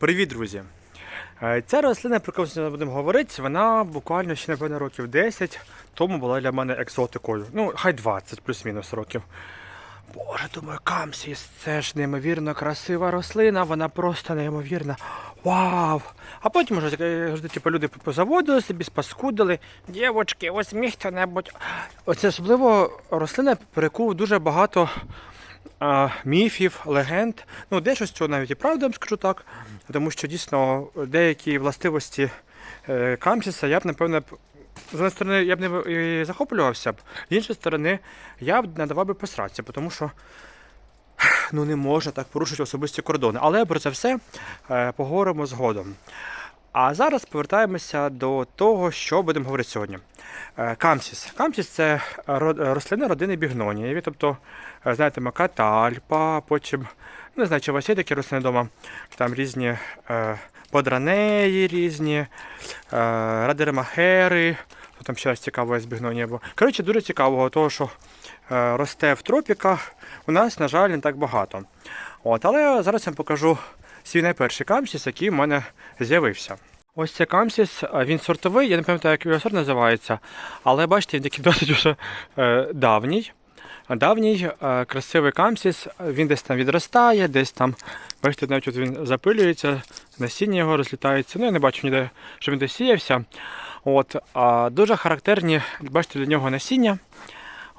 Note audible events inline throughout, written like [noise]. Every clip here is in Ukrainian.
Привіт, друзі! Е, Ця рослина, про яку ми будемо говорити, вона буквально ще, напевно, років 10 тому була для мене екзотикою. Ну, хай 20 плюс-мінус років. Боже, думаю, камсіс, це ж неймовірно красива рослина, вона просто неймовірна. Вау! А потім вже е, типу, люди позаводили собі, спаскудили. Дівочки, ось хто-небудь. Оце особливо рослина, про яку дуже багато а, міфів, легенд. Ну, дещо з цього навіть і правда, скажу так. Тому що дійсно деякі властивості е, камсіса я б, напевно, з однієї сторони, я б не захоплювався б, з іншої сторони, я б надавав би посратися, тому що ну, не можна так порушити особисті кордони. Але про це все е, поговоримо згодом. А зараз повертаємося до того, що будемо говорити сьогодні. Е, Камсіс. Камсіс це рослина родини бігнонії. Тобто, е, знаєте, макатальпа, потім, не знаю, чи у вас є такі рослини вдома, там різні е, подранеї різні, е, радеремахери, там ще раз цікавого з бігнонії. Коротше, дуже цікавого, того, що е, росте в тропіках, у нас, на жаль, не так багато. От, але зараз я вам покажу свій найперший камсіс, який в мене з'явився. Ось це камсіс, він сортовий, я не пам'ятаю, як його сорт називається, але бачите, він такий [laughs] досить уже е, давній. Давній е, красивий камсіс, він десь там відростає, десь там, бачите, навіть от він запилюється, насіння його розлітається. Ну, я не бачу ніде, що він десь сіявся. От, а, дуже характерні, бачите, для нього насіння.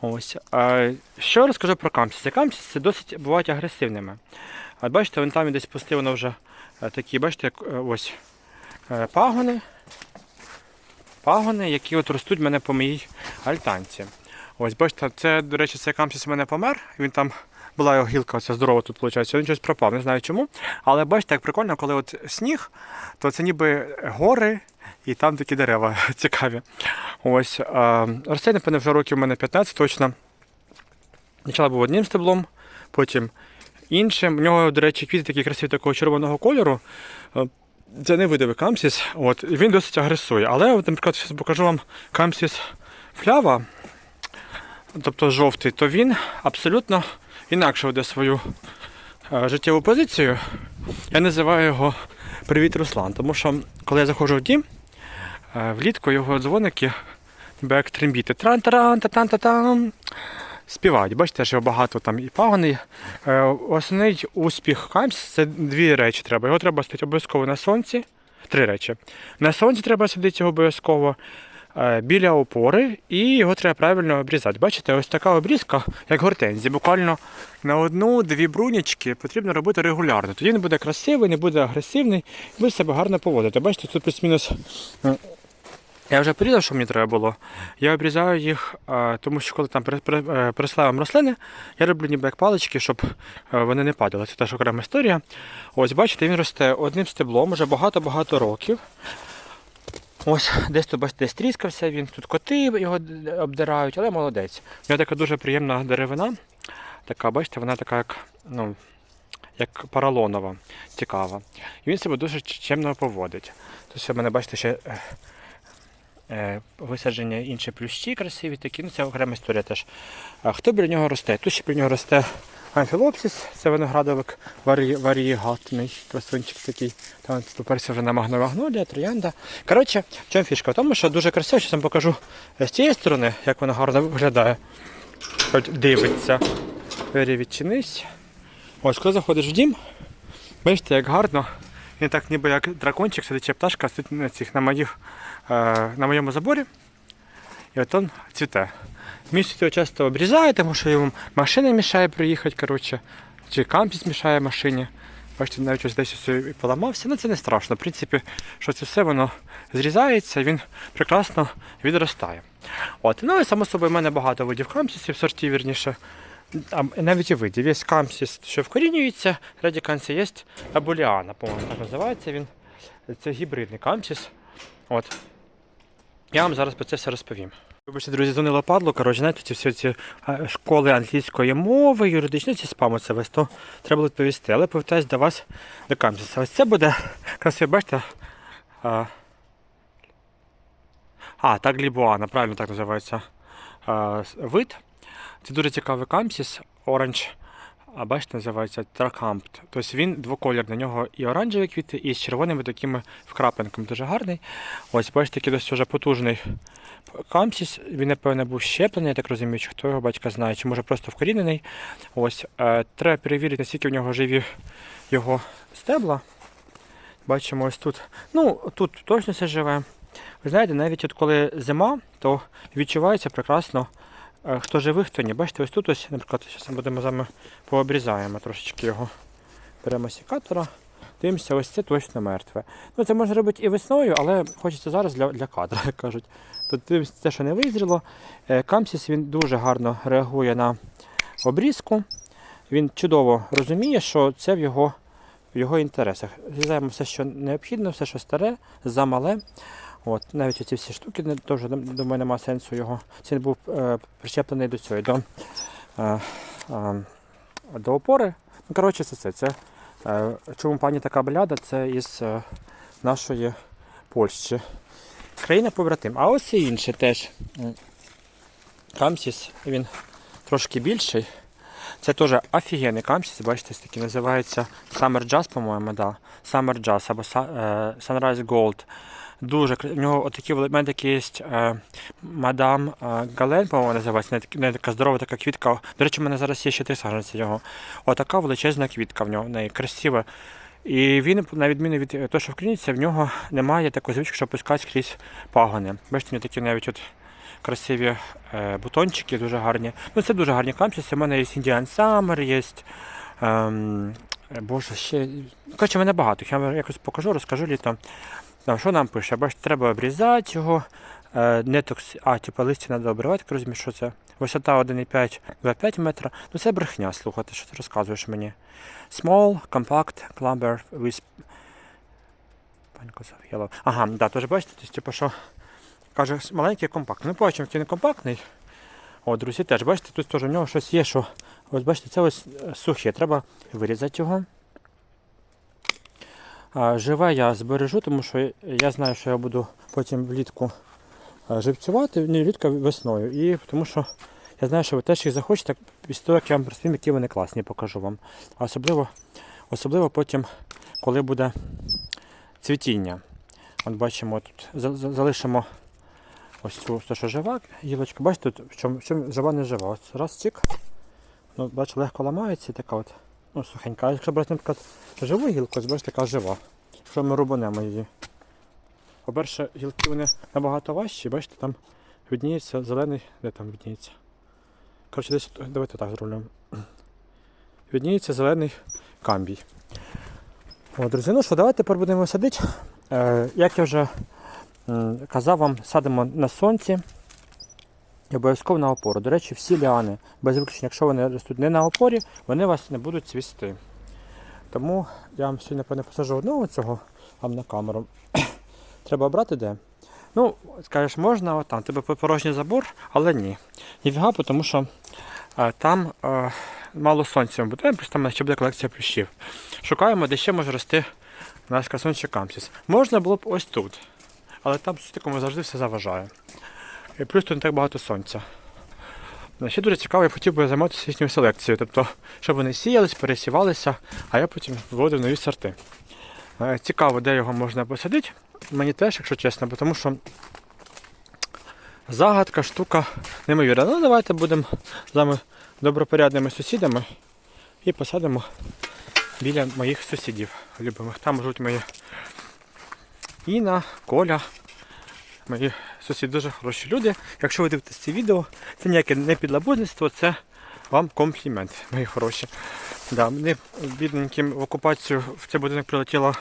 Ось. А, що розкажу про камсіс? Камсіси досить бувають агресивними. От бачите, він там десь пустив, воно вже е, такі, бачите, як е, ось е, пагони. Пагони, які от ростуть в мене по моїй альтанці. Ось, бачите, це, до речі, цей камсіс у мене помер. Він там була його гілка, оця здорова тут, виходить. Він щось пропав, не знаю чому. Але бачите, як прикольно, коли от сніг, то це ніби гори і там такі дерева [laughs] цікаві. Ось, росте, напевно, вже років у мене 15 точно. Спочатку був одним стеблом, потім іншим. У нього, до речі, квіти такі красиві такого червоного кольору. Е, Це не видовий камсіс, от, він досить агресує. Але, от, наприклад, зараз покажу вам камсіс флява, тобто жовтий, то він абсолютно інакше веде свою е, життєву позицію. Я називаю його Привіт Руслан, тому що коли я заходжу в дім, влітку його дзвоники, як трембіти. тран-таран, та-тан-та-там. Співають. Бачите, що багато там і пагони. Е, Основний успіх камс це дві речі треба. Його треба садити обов'язково на сонці. Три речі. На сонці треба садити обов'язково е, біля опори, і його треба правильно обрізати. Бачите, ось така обрізка, як гортензії. Буквально на одну-дві брунічки потрібно робити регулярно. Тоді він буде красивий, не буде агресивний, буде себе гарно поводити. Бачите, тут плюс-мінус. Я вже порізав, що мені треба було. Я обрізаю їх, тому що коли там е, прислав рослини, я роблю ніби як палички, щоб е, вони не падали. Це теж окрема історія. Ось, бачите, він росте одним стеблом вже багато-багато років. Ось, десь тут бачите, десь тріскався він, тут коти його обдирають, але молодець. У нього така дуже приємна деревина. Така, бачите, вона така, як, ну, як поролонова, цікава. І він себе дуже чемно поводить. Ще в мене, бачите, ще е, висадження інші плющі красиві такі, ну це окрема історія теж. А хто біля нього росте? Тут ще біля нього росте амфілопсис, це виноградовик варі, варієгатний, красунчик такий. Там поперся вже на магнолія, троянда. Коротше, в чому фішка? В тому, що дуже красиво, зараз вам покажу з цієї сторони, як воно гарно виглядає. Хоч дивиться. Двері відчинись. Ось, коли заходиш в дім, бачите, як гарно. Він так ніби як дракончик, сидить пташка, сидить на, цих, на, моїх, е, на моєму заборі. І от він цвіте. Місце його часто обрізає, тому що йому машина мішає приїхати, коротше, чи кампіс мішає машині. Бачите, навіть ось десь і поламався. Ну це не страшно. В принципі, що це все воно зрізається, він прекрасно відростає. От, ну і само собою в мене багато видів кампісів, сортів вірніше. А навіть і видів. Є камсіс, що вкорінюється, третій канці є абуліана, по-моєму, так називається він. Це гібридний камсіс. От. Я вам зараз про це все розповім. Вибачте, друзі, дзвонило падло. Коротше, знаєте, ці всі ці школи англійської мови, юридичні ці спами це весь, то треба було відповісти. Але повертаюсь до вас до камсіса. Ось це буде красиво, бачите. А, а так глібуана, правильно так називається а, вид. Це дуже цікавий камсіс, оранж а бачите, називається тракампт. Тобто він двоколірний. На нього і оранжеві квіти, і з червоними такими вкрапинками. Дуже гарний. Ось, бачите, такий досить вже потужний камсіс. Він, напевно, був щеплений, я так розумію, чи хто його батька знає, чи може просто вкорінений. Ось, е, треба перевірити, наскільки в нього живі його стебла. Бачимо ось тут. Ну, тут точно все живе. Ви знаєте, навіть от коли зима, то відчувається прекрасно, хто живий, хто ні. Бачите, ось тут ось, наприклад, зараз ми будемо з вами пообрізаємо трошечки його. Беремо сікатора, дивимося, ось це точно мертве. Ну, це можна робити і весною, але хочеться зараз для, для кадра, як [laughs] кажуть. Тут дивимося те, що не визріло. Е, Камсіс він дуже гарно реагує на обрізку. Він чудово розуміє, що це в його, в його інтересах. Зрізаємо все, що необхідно, все, що старе, замале. От, навіть оці всі штуки теж думаю, немає сенсу його. Він був е, прищеплений до цього, до, е, е, до опори. Ну, коротше, це це. це е, чому пані така бляда? Це із е, нашої Польщі. Країна побратим. А ось і інше теж. Камсіс, він трошки більший. Це теж офігенний камсіс, бачите, такий називається Summer Jazz, по-моєму, да. Summer Jazz або е, Sunrise Gold. Дуже в нього отакі в такі є е, мадам е, Гален, по-моєму, називається. Не, така здорова така квітка. До речі, в мене зараз є ще три саджанці його. Отака величезна квітка в нього, в неї красива. І він, на відміну від того, що вкліниться, в нього немає такої звички, що пускати скрізь пагони. Бачите, в нього такі навіть от красиві е, бутончики, дуже гарні. Ну, це дуже гарні камсіси. У мене є Indian Summer, є. Ем, е, Боже, ще. Коротше, мене багато. Я вам якось покажу, розкажу літом. Там, що нам пише? Бачите, треба обрізати його. Е, не токс... А, типу листя треба обривати, розумію, що це. Висота 1,5 2,5 метра. Ну це брехня, слухайте, що ти розказуєш мені. Small, compact, clumber with... Ага, да, теж бачите, типу, що каже, маленький компактний. Ну, побачимо, який не компактний. О, друзі, теж, бачите, тут теж в нього щось є, що. Ось бачите, це ось е, сухе, треба вирізати його. Живе я збережу, тому що я знаю, що я буду потім влітку живцювати, не влітку, а весною. І тому що я знаю, що ви теж їх захочете, після того, як я вам розповім, які вони класні, покажу вам. Особливо, особливо потім, коли буде цвітіння. От бачимо, тут за- за- залишимо ось цю, те, що жива гілочка. Бачите, тут в чому, в чому жива не жива. Ось раз цик. Ну, бачу, легко ламається така от. Ну, сухенька. А якщо брати, наприклад, живу гілку, ось бачите, така жива. Якщо ми рубанемо її. По-перше, гілки вони набагато важчі, бачите, там видніється зелений, де там видніється. Коротше, десь давайте так зробимо. [clears throat] Видніється зелений камбій. О, друзі, ну що, давайте тепер будемо садити. Е, як я вже казав вам, садимо на сонці і обов'язково на опору. До речі, всі ліани, без виключення, якщо вони ростуть не на опорі, вони вас не будуть цвісти. Тому я вам сьогодні напевно, посажу одного цього вам на камеру. [coughs] Треба обрати де. Ну, скажеш, можна отам, тебе порожній забор, але ні. Ніфіга, тому що е, там е, мало сонця буде, просто там ще буде колекція плющів. Шукаємо, де ще може рости наш красунчик камсіс. Можна було б ось тут, але там такому завжди все заважає. І плюс тут не так багато сонця. Ну, Ще дуже цікаво, я хотів би займатися їхньою селекцією, тобто, щоб вони сіялись, пересівалися, а я потім виводив нові сорти. Е, Цікаво, де його можна посадити. Мені теж, якщо чесно, бо тому що загадка, штука неймовірна. Ну, давайте будемо з вами добропорядними сусідами і посадимо біля моїх сусідів любимих. Там живуть мої Іна, Коля. Мої сусіди дуже хороші люди. Якщо ви дивитесь це відео, це ніяке не підлабузництво, це вам комплімент, мої хороші. Да, мені бідненьким в окупацію в цей будинок прилетіло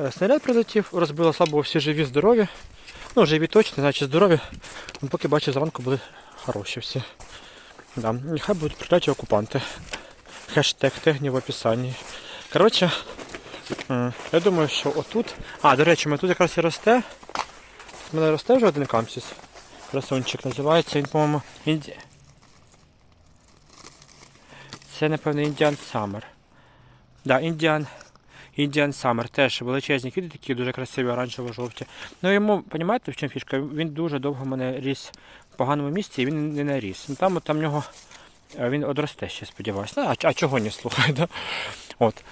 е, снаряд прилетів, розбило слабо всі живі, здорові. Ну, живі точно, значить здорові. Ну, поки бачу, зранку були хороші всі. Да, нехай будуть прокляті окупанти. Хештег тегні в описанні. Коротше, я думаю, що отут. А, до речі, ми тут якраз і росте. У мене росте вже один камсіс. Красунчик називається він, по-моєму, Інді... Це, напевно, Indian Summer. Да, Indian, Indian Summer. Теж величезні квіти, такі дуже красиві, оранжево-жовті. Ну йому, розумієте, в чому фішка? Він дуже довго мене ріс в поганому місці і він не наріс. Ну, там, там нього е, він одросте ще, сподіваюся. Ну, а, а чого не слухай, да? От.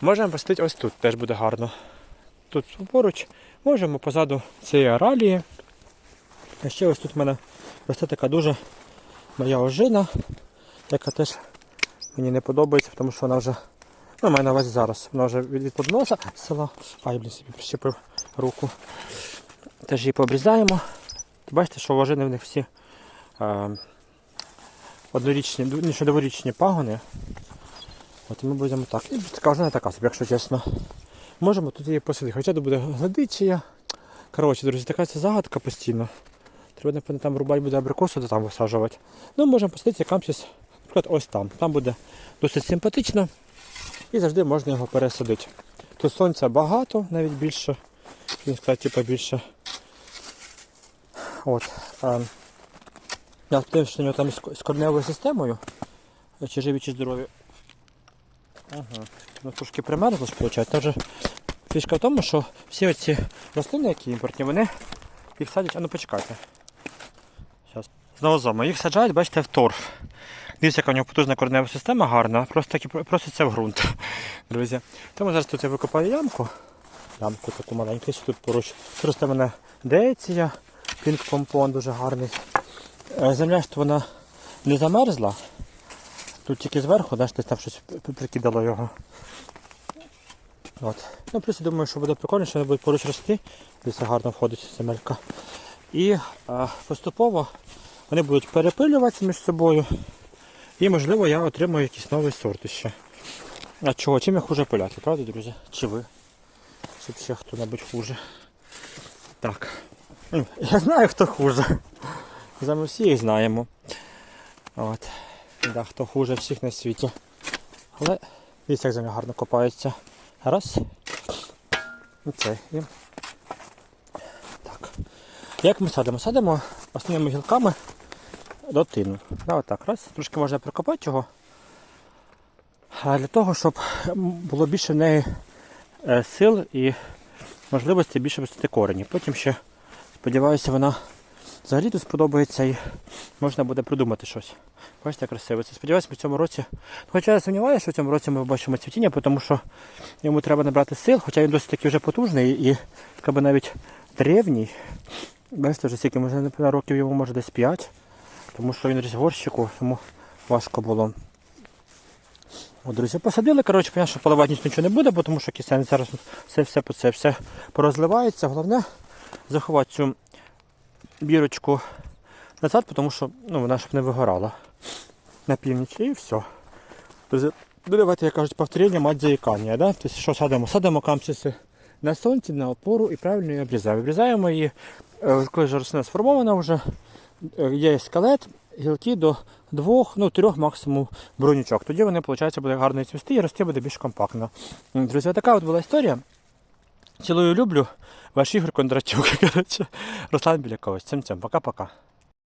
Можемо посадити ось тут, теж буде гарно. Тут поруч. Можемо позаду цієї аралії. А ще ось тут в мене росте така дуже моя ожина, яка теж мені не подобається, тому що вона вже. Ну, маю на увазі зараз. Вона вже від подноса села. Ай, блін, собі прищепив руку. Теж її пообрізаємо. Бачите, що ожини в них всі е, однорічні, що дворічні пагони. От ми будемо так. І ожина така собі, якщо чесно. Можемо тут її посадити. Хоча тут буде гладичія. Коротше, друзі, така це загадка постійно. Треба, напевно, там рубати буде абрикосу, то там висаджувати. Ну, можемо посадити камсіс, наприклад, ось там. Там буде досить симпатично і завжди можна його пересадити. Тут сонця багато, навіть більше. Він сказати, типу, більше. От. Я подивився, що у нього там з корневою системою. Чи живі, чи здорові. Ага. Ну, трошки примерзло ж, виходить. Тож фішка в тому, що всі оці рослини, які імпортні, вони їх садять. А ну почекайте. Зараз. Знову зома. Їх саджають, бачите, в торф. Дивіться, яка у нього потужна коренева система гарна, просто таки проситься в ґрунт. [laughs] Друзі. Тому зараз тут я викопаю ямку. Ямку таку маленьку, що тут поруч. Тут росте в мене дееція, пінк помпон дуже гарний. Е, Земля то вона не замерзла. Тут тільки зверху, десь там щось прикидало його. От. Ну, плюс я думаю, що буде прикольно, що вони будуть поруч рости. Десь гарно входить земелька. І е, поступово вони будуть перепилюватися між собою. І можливо я отримаю якісь нові сорти ще. А чого? Чим я хуже пиляти, правда, друзі? Чи ви? Чи ще хто-небудь хуже. Так. Я знаю, хто хуже. За ми всі їх знаємо. От. Да, хто хуже всіх на світі. Але дивіться, як земля гарно копається. Раз. І це. І... Так. Як ми садимо? Садимо основними гілками до тину. Да, отак. Раз. Трошки можна прикопати його. А для того, щоб було більше в неї е, сил і можливості більше висити корені. Потім ще, сподіваюся, вона взагалі тут сподобається і можна буде придумати щось. Бачите, як красиво. Це сподіваюся, в цьому році. Хоча я сумніваюся, що в цьому році ми побачимо цвітіння, тому що йому треба набрати сил, хоча він досить таки вже потужний і якби навіть древній. Бачите, вже скільки, може, напевно, років йому може десь 5, тому що він горщику, йому важко було. От, друзі, посадили, коротше, понятно, що поливати нічого не буде, тому що кисень зараз все, все, все, все порозливається. Головне заховати цю бірочку назад, тому що ну, вона щоб не вигорала на північ і все. Ну, давайте, як кажуть, повторення мать заїкання. Да? Тобто, що садимо? Садимо камсіси на сонці, на опору і правильно її обрізаємо. Обрізаємо її, е, коли ж рослина сформована вже, е, є скелет, гілки до двох, ну трьох максимум бронючок. Тоді вони, виходить, буде гарно цвісти і рости буде більш компактно. Друзі, така от була історія. Цілую люблю. Ваш Ігор Кондратюк. [laughs] Коротше, Руслан Білякович. Цим цим. Пока-пока.